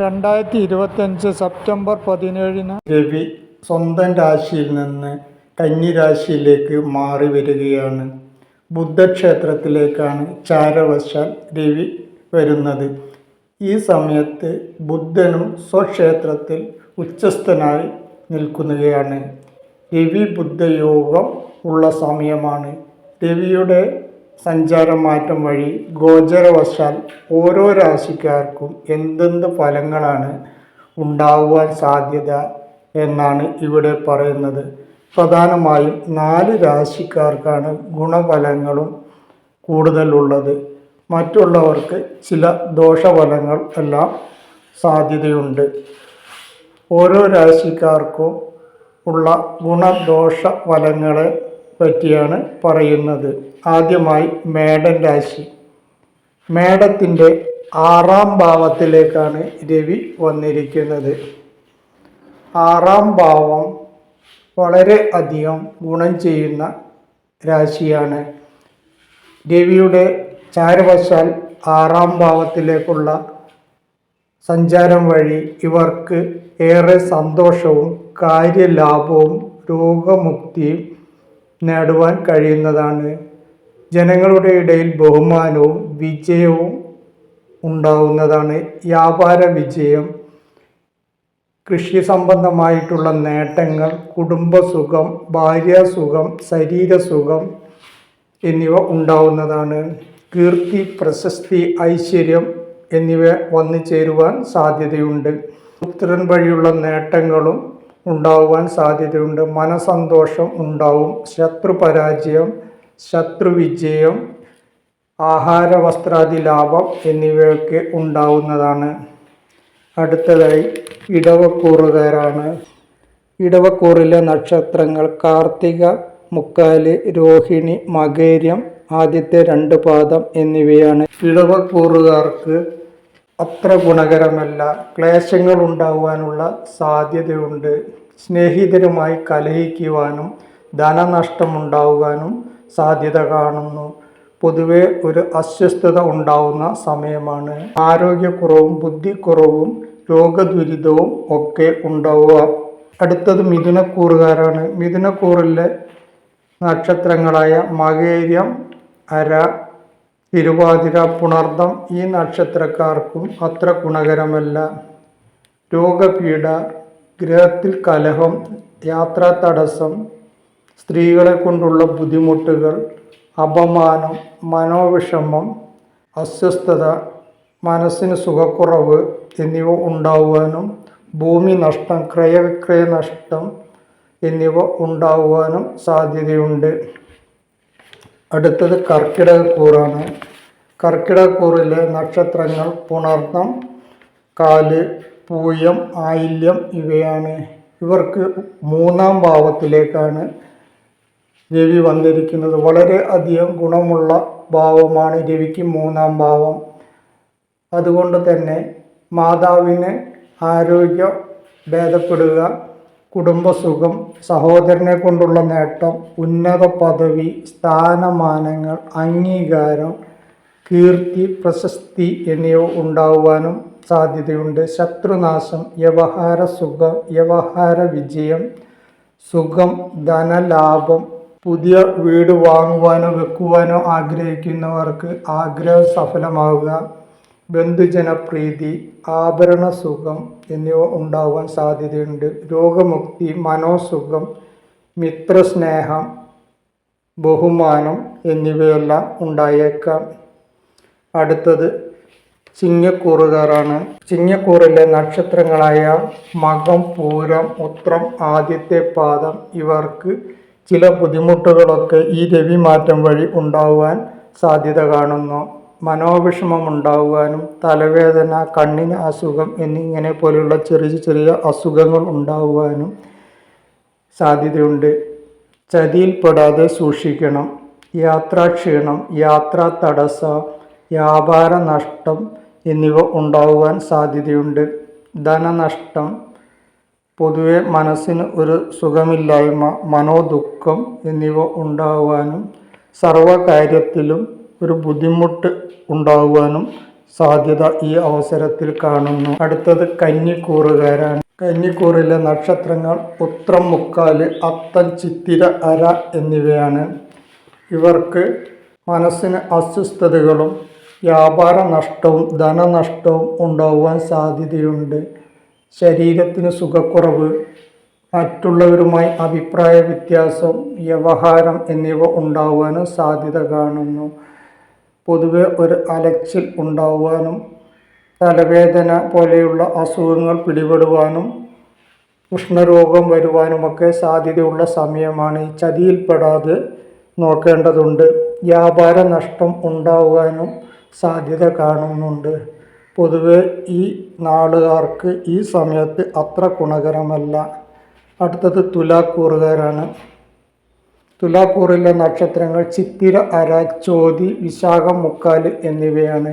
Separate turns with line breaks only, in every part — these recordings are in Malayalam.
രണ്ടായിരത്തി ഇരുപത്തഞ്ച് സെപ്റ്റംബർ പതിനേഴിന് രവി സ്വന്തം രാശിയിൽ നിന്ന് കന്നി രാശിയിലേക്ക് മാറി വരികയാണ്. ബുദ്ധക്ഷേത്രത്തിലേക്കാണ് ചാരവശാൽ രവി വരുന്നത്. ഈ സമയത്ത് ബുദ്ധനും സ്വക്ഷേത്രത്തിൽ ഉച്ചസ്ഥനായി നിൽക്കുകയാണ്. രവി ബുദ്ധയോഗം ഉള്ള സമയമാണ്. രവിയുടെ സഞ്ചാരമാറ്റം വഴി ഗോചരവശാൽ ഓരോ രാശിക്കാർക്കും എന്തെന്ത് ഫലങ്ങളാണ് ഉണ്ടാകുവാൻ സാധ്യത എന്നാണ് ഇവിടെ പറയുന്നത്. പ്രധാനമായും നാല് രാശിക്കാർക്കാണ് ഗുണഫലങ്ങളും കൂടുതലുള്ളത്. മറ്റുള്ളവർക്ക് ചില ദോഷഫലങ്ങൾ എല്ലാം സാധ്യതയുണ്ട്. ഓരോ രാശിക്കാർക്കും ഉള്ള ഗുണദോഷ ഫലങ്ങളെ പറ്റിയാണ് പറയുന്നത്. ആദ്യമായി മേടൻ രാശി. മേടത്തിന്റെ ആറാം ഭാവത്തിലേക്കാണ് രവി വന്നിരിക്കുന്നത്. ആറാം ഭാവം വളരെ അധികം ഗുണം ചെയ്യുന്ന രാശിയാണ്. രവിയുടെ ചാരവശാൽ ആറാം ഭാവത്തിലേക്കുള്ള സഞ്ചാരം വഴി ഇവർക്ക് ഏറെ സന്തോഷവും കാര്യലാഭവും രോഗമുക്തിയും നേടുവാൻ കഴിയുന്നതാണ്. ജനങ്ങളുടെ ഇടയിൽ ബഹുമാനവും വിജയവും ഉണ്ടാവുന്നതാണ് വ്യാപാര വിജയം. കൃഷി സംബന്ധമായിട്ടുള്ള നേട്ടങ്ങൾ കുടുംബസുഖം ഭാര്യാസുഖം ശരീരസുഖം എന്നിവ ഉണ്ടാവുന്നതാണ്. കീർത്തി പ്രശസ്തി ഐശ്വര്യം എന്നിവ വന്നു ചേരുവാൻ സാധ്യതയുണ്ട്. പുത്രൻ വഴിയുള്ള നേട്ടങ്ങളും ഉണ്ടാവുവാൻ സാധ്യതയുണ്ട്. മനസന്തോഷം ഉണ്ടാവും. ശത്രു പരാജയം ശത്രു വിജയം ആഹാര വസ്ത്രാദി ലാഭം എന്നിവയൊക്കെ ഉണ്ടാവുന്നതാണ്. അടുത്തതായി ഇടവക്കൂറുകാരാണ്. ഇടവക്കൂറിലെ നക്ഷത്രങ്ങൾ കാർത്തിക മുക്കാൽ രോഹിണി മകേര്യം ആദ്യത്തെ രണ്ട് പാദം എന്നിവയാണ്. ഇടവക്കൂറുകാർക്ക് അത്ര ഗുണകരമല്ല. ക്ലേശങ്ങൾ ഉണ്ടാകുവാനുള്ള സാധ്യതയുണ്ട്. സ്നേഹിതരുമായി കലഹിക്കുവാനും ധനനഷ്ടമുണ്ടാകുവാനും സാധ്യത കാണുന്നു. പൊതുവെ ഒരു അസ്വസ്ഥത ഉണ്ടാവുന്ന സമയമാണ്. ആരോഗ്യക്കുറവും ബുദ്ധിക്കുറവും രോഗദുരിതവും ഒക്കെ ഉണ്ടാവുക. അടുത്തത് മിഥുനക്കൂറുകാരാണ്. മിഥുനക്കൂറിലെ നക്ഷത്രങ്ങളായ മകേര്യം അര തിരുവാതിര പുണർദം ഈ നക്ഷത്രക്കാർക്കും അത്ര ഗുണകരമല്ല. രോഗപീഠ ഗ്രഹത്തിൽ കലഹം യാത്രാ തടസ്സം സ്ത്രീകളെ കൊണ്ടുള്ള ബുദ്ധിമുട്ടുകൾ അപമാനം മനോവിഷമം അസ്വസ്ഥത മനസ്സിന് സുഖക്കുറവ് എന്നിവ ഉണ്ടാകുവാനും ഭൂമി നഷ്ടം ക്രയവിക്രയ നഷ്ടം എന്നിവ ഉണ്ടാകുവാനും സാധ്യതയുണ്ട്. അടുത്തത് കർക്കിടകക്കൂറാണ്. കർക്കിടകക്കൂറിലെ നക്ഷത്രങ്ങൾ പുണർന്നം കാൽ പൂയം ആയില്യം ഇവയാണ്. ഇവർക്ക് മൂന്നാം ഭാവത്തിലേക്കാണ് രവി വന്നിരിക്കുന്നത്. വളരെ അധികം ഗുണമുള്ള ഭാവമാണ് രവിക്ക് മൂന്നാം ഭാവം. അതുകൊണ്ട് തന്നെ മാതാവിന് ആരോഗ്യം ഭേദപ്പെടുക കുടുംബസുഖം സഹോദരനെ കൊണ്ടുള്ള നേട്ടം ഉന്നത പദവി സ്ഥാനമാനങ്ങൾ അംഗീകാരം കീർത്തി പ്രശസ്തി എന്നിവ ഉണ്ടാവാനും സാധ്യതയുണ്ട്. ശത്രുനാശം വ്യവഹാര സുഖം വ്യവഹാര വിജയം സുഖം ധനലാഭം പുതിയ വീട് വാങ്ങുവാനോ വെക്കുവാനോ ആഗ്രഹിക്കുന്നവർക്ക് ആഗ്രഹം സഫലമാവുക ബന്ധുജനപ്രീതി ആഭരണ സുഖം എന്നിവ ഉണ്ടാവാൻ സാധ്യതയുണ്ട്. രോഗമുക്തി മനോസുഖം മിത്രസ്നേഹം ബഹുമാനം എന്നിവയെല്ലാം ഉണ്ടായേക്കാം. അടുത്തത് ചിങ്ങക്കൂറുകാരാണ്. ചിങ്ങക്കൂറിലെ നക്ഷത്രങ്ങളായ മകം പൂരം ഉത്രം ആദ്യത്തെ പാദം ഇവർക്ക് ചില ബുദ്ധിമുട്ടുകളൊക്കെ ഈ രവി മാറ്റം വഴി ഉണ്ടാവാൻ സാധ്യത കാണുന്നു. മനോവിഷമം ഉണ്ടാകുവാനും തലവേദന കണ്ണിന് അസുഖം എന്നിങ്ങനെ പോലെയുള്ള ചെറിയ ചെറിയ അസുഖങ്ങൾ ഉണ്ടാകുവാനും സാധ്യതയുണ്ട്. ചതിയിൽപ്പെടാതെ സൂക്ഷിക്കണം. യാത്രാക്ഷീണം യാത്രാ തടസ്സം വ്യാപാര നഷ്ടം എന്നിവ ഉണ്ടാകുവാൻ സാധ്യതയുണ്ട്. ധനനഷ്ടം പൊതുവെ മനസ്സിന് ഒരു സുഖമില്ലായ്മ മനോദുഃഖം എന്നിവ ഉണ്ടാകുവാനും സർവകാര്യത്തിലും ഒരു ബുദ്ധിമുട്ട് ഉണ്ടാകുവാനും സാധ്യത ഈ അവസരത്തിൽ കാണുന്നു. അടുത്തത് കന്നിക്കൂറുകാരാണ്. കന്നിക്കൂറിലെ നക്ഷത്രങ്ങൾ ഉത്രം മുക്കാൽ അത്തം ചിത്തിര അര എന്നിവയാണ്. ഇവർക്ക് മനസ്സിന് അസ്വസ്ഥതകളും വ്യാപാര നഷ്ടവും ധനനഷ്ടവും ഉണ്ടാകുവാൻ സാധ്യതയുണ്ട്. ശരീരത്തിന് സുഖക്കുറവ് മറ്റുള്ളവരുമായി അഭിപ്രായ വ്യത്യാസം വ്യവഹാരം എന്നിവ ഉണ്ടാവാനും സാധ്യത കാണുന്നു. പൊതുവെ ഒരു അലച്ചിൽ ഉണ്ടാകുവാനും തലവേദന പോലെയുള്ള അസുഖങ്ങൾ പിടിപെടുവാനും ഉഷ്ണരോഗം വരുവാനുമൊക്കെ സാധ്യതയുള്ള സമയമാണ്. ചതിയിൽപ്പെടാതെ നോക്കേണ്ടതുണ്ട്. വ്യാപാര നഷ്ടം ഉണ്ടാകുവാനും സാധ്യത കാണുന്നുണ്ട്. പൊതുവെ ഈ നാളുകാർക്ക് ഈ സമയത്ത് അത്ര ഗുണകരമല്ല. അടുത്തത് തുലാക്കൂറുകാരാണ്. തുലാക്കൂറിലെ നക്ഷത്രങ്ങൾ ചിത്തിര അര ചോതി വിശാഖം മുക്കാൽ എന്നിവയാണ്.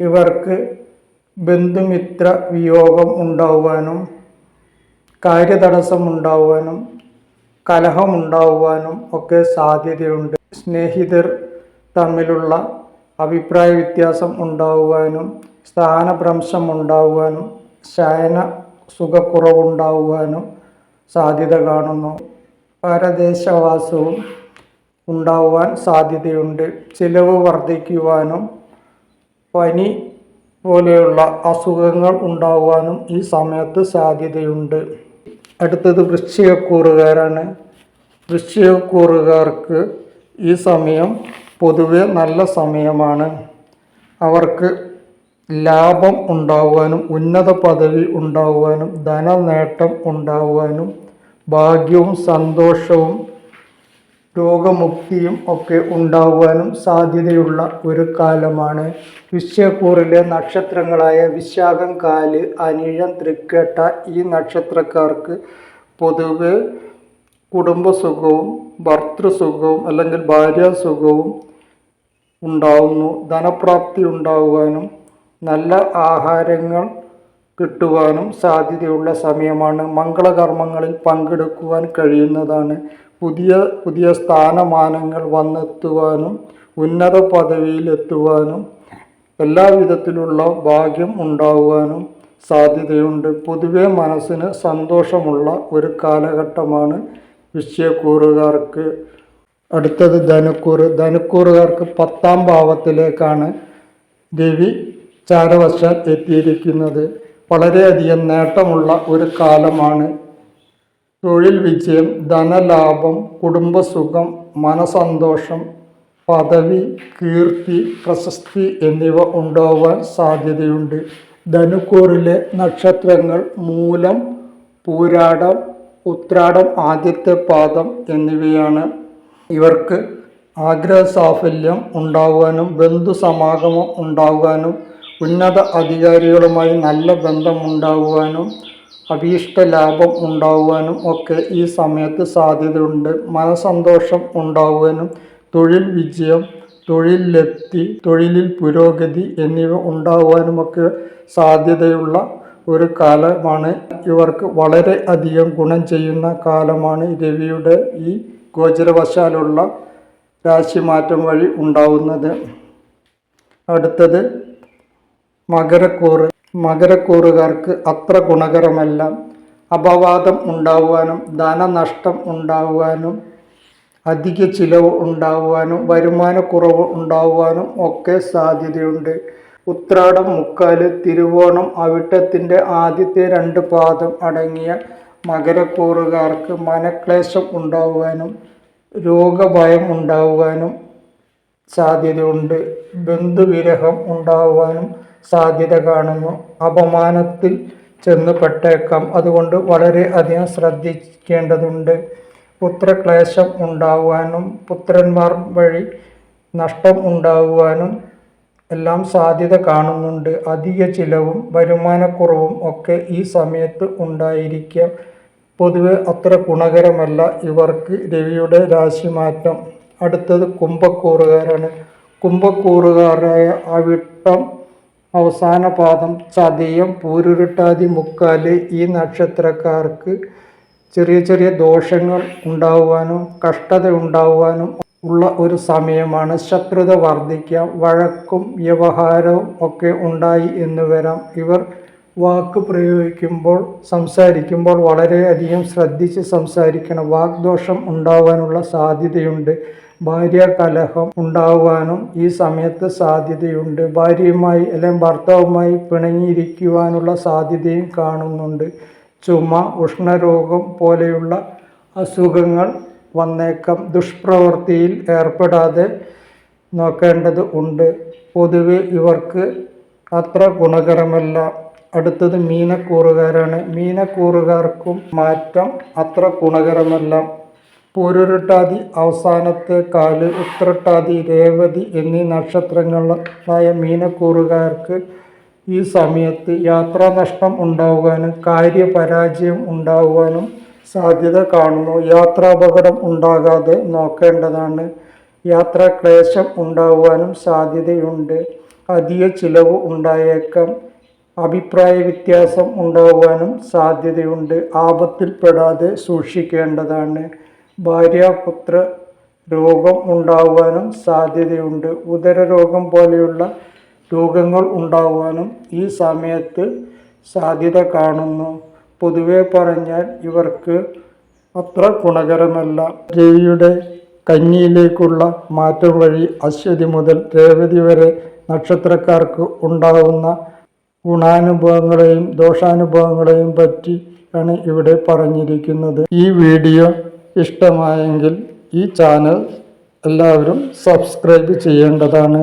ഇവർക്ക് ബന്ധുമിത്ര വിയോഗം ഉണ്ടാവാനും കാര്യതടസ്സം ഉണ്ടാവാനും കലഹമുണ്ടാവാനും ഒക്കെ സാധ്യതയുണ്ട്. സ്നേഹിതർ തമ്മിലുള്ള അഭിപ്രായ വ്യത്യാസം ഉണ്ടാകുവാനും സ്ഥാനഭ്രംശം ഉണ്ടാകുവാനും ശയന സുഖക്കുറവുണ്ടാകുവാനും സാധ്യത കാണുന്നു. പരദേശവാസവും ഉണ്ടാകുവാൻ സാധ്യതയുണ്ട്. ചിലവ് വർദ്ധിക്കുവാനും പനി പോലെയുള്ള അസുഖങ്ങൾ ഉണ്ടാകുവാനും ഈ സമയത്ത് സാധ്യതയുണ്ട്. അടുത്തത് വൃശ്ചികക്കൂറുകാരാണ്. വൃശ്ചികക്കൂറുകാർക്ക് ഈ സമയം പൊതുവെ നല്ല സമയമാണ്. അവർക്ക് ലാഭം ഉണ്ടാവാനും ഉന്നത പദവി ഉണ്ടാവാനും ധനനേട്ടം ഉണ്ടാവാനും ഭാഗ്യവും സന്തോഷവും രോഗമുക്തിയും ഒക്കെ ഉണ്ടാവാനും സാധ്യതയുള്ള ഒരു കാലമാണ്. വിശ്വക്കൂറിലെ നക്ഷത്രങ്ങളായ വിശാഖം കാൽ അനിഴം തൃക്കേട്ട ഈ നക്ഷത്രക്കാർക്ക് പൊതുവെ കുടുംബസുഖവും ഭർത്തൃസുഖവും അല്ലെങ്കിൽ ഭാര്യാസുഖവും ഉണ്ടാവുന്നു. ധനപ്രാപ്തി ഉണ്ടാകുവാനും നല്ല ആഹാരങ്ങൾ കിട്ടുവാനും സാധ്യതയുള്ള സമയമാണ് മംഗളകർമ്മങ്ങളിൽ പങ്കെടുക്കുവാൻ കഴിയുന്നതാണ്. പുതിയ പുതിയ സ്ഥാനമാനങ്ങൾ വന്നെത്തുവാനും ഉന്നത പദവിയിലെത്തുവാനും എല്ലാവിധത്തിലുള്ള ഭാഗ്യം ഉണ്ടാകുവാനും സാധ്യതയുണ്ട്. പൊതുവെ മനസ്സിന് സന്തോഷമുള്ള ഒരു കാലഘട്ടമാണ് വിഷയക്കൂറുകാർക്ക്. അടുത്തത് ധനുക്കൂറ്. ധനുക്കൂറുകാർക്ക് പത്താം ഭാവത്തിലേക്കാണ് രവി ചാരവശാൽ എത്തിയിരിക്കുന്നത് വളരെയധികം നേട്ടമുള്ള ഒരു കാലമാണ്. തൊഴിൽ വിജയം ധനലാഭം കുടുംബസുഖം മനസന്തോഷം പദവി കീർത്തി പ്രശസ്തി എന്നിവ ഉണ്ടാവാൻ സാധ്യതയുണ്ട്. ധനുക്കൂറിലെ നക്ഷത്രങ്ങൾ മൂലം പൂരാടം ഉത്രാടം ആദ്യത്തെ പാദം എന്നിവയാണ്. ഇവർക്ക് ആഗ്രഹ സാഫല്യം ഉണ്ടാകുവാനും ബന്ധുസമാഗമം ഉണ്ടാകുവാനും ഉന്നത അധികാരികളുമായി നല്ല ബന്ധമുണ്ടാകുവാനും അഭീഷ്ട ലാഭം ഉണ്ടാകുവാനും ഒക്കെ ഈ സമയത്ത് സാധ്യതയുണ്ട്. മനസന്തോഷം ഉണ്ടാകുവാനും തൊഴിൽ വിജയം തൊഴിൽ ലബ്ധി തൊഴിലിൽ പുരോഗതി എന്നിവ ഉണ്ടാകുവാനുമൊക്കെ സാധ്യതയുള്ള ഒരു കാലമാണ്. ഇവർക്ക് വളരെ അധികം ഗുണം ചെയ്യുന്ന കാലമാണ് രവിയുടെ ഈ ഗോചരവശാലുള്ള രാശിമാറ്റം വഴി ഉണ്ടാവുന്നത്. അടുത്തത് മകരക്കൂറ് മകരക്കൂറുകാർക്ക് അത്ര ഗുണകരമല്ല അപവാദം ഉണ്ടാവാനും ധനനഷ്ടം ഉണ്ടാവുവാനും അധിക ചിലവ് ഉണ്ടാവാനും വരുമാനക്കുറവ് ഉണ്ടാവുവാനും ഒക്കെ സാധ്യതയുണ്ട്. ഉത്രാടം മുക്കാൽ തിരുവോണം അവിട്ടത്തിന്റെ ആദ്യത്തെ രണ്ട് പാദം അടങ്ങിയ മകരക്കൂറുകാർക്ക് മനക്ലേശം ഉണ്ടാവുവാനും രോഗഭയം ഉണ്ടാവുവാനും സാധ്യതയുണ്ട്. ബന്ധുവിരഹം ഉണ്ടാകുവാനും സാധ്യത കാണുന്നു. അപമാനത്തിൽ ചെന്ന് പെട്ടേക്കാം. അതുകൊണ്ട് വളരെ അധികം ശ്രദ്ധിക്കേണ്ടതുണ്ട്. പുത്രക്ലേശം ഉണ്ടാകുവാനും പുത്രന്മാർ വഴി നഷ്ടം ഉണ്ടാകുവാനും എല്ലാം സാധ്യത കാണുന്നുണ്ട്. അധിക ചിലവും വരുമാനക്കുറവും ഒക്കെ ഈ സമയത്ത് ഉണ്ടായിരിക്കാം. പൊതുവെ അത്ര ഗുണകരമല്ല ഇവർക്ക് രവിയുടെ രാശിമാറ്റം. അടുത്തത് കുംഭക്കൂറുകാരാണ്. കുംഭക്കൂറുകാരായ അവിട്ടം അവസാന പാദം ചതയം പൂരുരുട്ടാതി മുക്കാൽ ഈ നക്ഷത്രക്കാർക്ക് ചെറിയ ചെറിയ ദോഷങ്ങൾ ഉണ്ടാവാനും കഷ്ടത ഉണ്ടാവാനും ഉള്ള ഒരു സമയമാണ് ശത്രുത വർദ്ധിക്കാം വഴക്കും വ്യവഹാരവും ഒക്കെ ഉണ്ടായി എന്ന് വരാം. ഇവർ വാക്ക് പ്രയോഗിക്കുമ്പോൾ സംസാരിക്കുമ്പോൾ വളരെയധികം ശ്രദ്ധിച്ച് സംസാരിക്കണം. വാഗ്ദോഷം ഉണ്ടാവാനുള്ള സാധ്യതയുണ്ട്. ഭാര്യ കലഹം ഉണ്ടാവാനും ഈ സമയത്ത് സാധ്യതയുണ്ട്. ഭാര്യയുമായി അല്ലെങ്കിൽ ഭർത്താവുമായി പിണങ്ങിയിരിക്കുവാനുള്ള സാധ്യതയും കാണുന്നുണ്ട്. ചുമ ഉഷ്ണരോഗം പോലെയുള്ള അസുഖങ്ങൾ വന്നേക്കാം. ദുഷ്പ്രവൃത്തിയിൽ ഏർപ്പെടാതെ നോക്കേണ്ടത് ഉണ്ട്. പൊതുവെ ഇവർക്ക് അത്ര ഗുണകരമല്ല. അടുത്തത് മീനക്കൂറുകാരാണ്. മീനക്കൂറുകാർക്കും മാറ്റം അത്ര ഗുണകരമല്ല. പൂരുരുട്ടാതി അവസാനത്തെ കാൽ ഉത്രട്ടാതി രേവതി എന്നീ നക്ഷത്രങ്ങളായ മീനക്കൂറുകാർക്ക് ഈ സമയത്ത് യാത്രാനഷ്ടം ഉണ്ടാവുവാനും കാര്യപരാജയം ഉണ്ടാവുവാനും സാധ്യത കാണുന്നു. യാത്രാപകടം ഉണ്ടാകാതെ നോക്കേണ്ടതാണ്. യാത്രാക്ലേശം ഉണ്ടാകുവാനും സാധ്യതയുണ്ട്. അധിക ചിലവ് ഉണ്ടായേക്കാം. അഭിപ്രായ വ്യത്യാസം ഉണ്ടാകുവാനും സാധ്യതയുണ്ട്. ആപത്തിൽപ്പെടാതെ സൂക്ഷിക്കേണ്ടതാണ്. ഭാര്യാപുത്ര രോഗം ഉണ്ടാകുവാനും സാധ്യതയുണ്ട്. ഉദരരോഗം പോലെയുള്ള രോഗങ്ങൾ ഉണ്ടാകുവാനും ഈ സമയത്ത് സാധ്യത കാണുന്നു. പൊതുവെ പറഞ്ഞാൽ ഇവർക്ക് അത്ര ഗുണകരമല്ല. രവിയുടെ കന്നിയിലേക്കുള്ള മാറ്റം വഴി അശ്വതി മുതൽ രേവതി വരെ നക്ഷത്രക്കാർക്ക് ഉണ്ടാകുന്ന ഗുണാനുഭവങ്ങളെയും ദോഷാനുഭവങ്ങളെയും പറ്റിയാണ് ഇവിടെ പറഞ്ഞിരിക്കുന്നത്. ഈ വീഡിയോ ഇഷ്ടമായെങ്കിൽ ഈ ചാനൽ എല്ലാവരും സബ്സ്ക്രൈബ് ചെയ്യേണ്ടതാണ്.